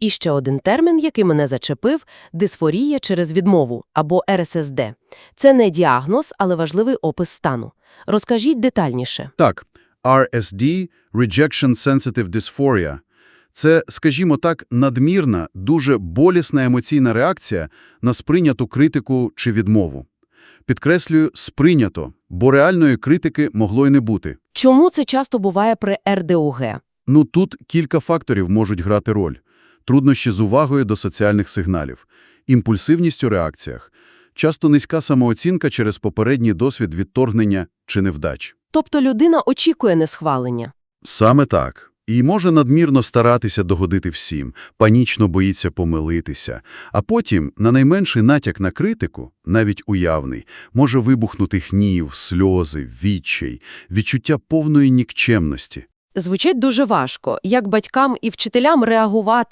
І ще один термін, який мене зачепив – дисфорія через відмову, або РССД. Це не діагноз, але важливий опис стану. Розкажіть детальніше. Так, RSD – Rejection Sensitive Dysphoria – це, скажімо так, надмірна, дуже болісна емоційна реакція на сприйняту критику чи відмову. Підкреслюю, сприйнято, бо реальної критики могло й не бути. Чому це часто буває при РДУГ? Ну, тут кілька факторів можуть грати роль. Труднощі з увагою до соціальних сигналів, імпульсивність у реакціях, часто низька самооцінка через попередній досвід відторгнення чи невдач. Тобто людина очікує несхвалення. Саме так. І може надмірно старатися догодити всім, панічно боїться помилитися. А потім, на найменший натяк на критику, навіть уявний, може вибухнути гнів, сльози, відчай, відчуття повної нікчемності. Звучить дуже важко, як батькам і вчителям реагувати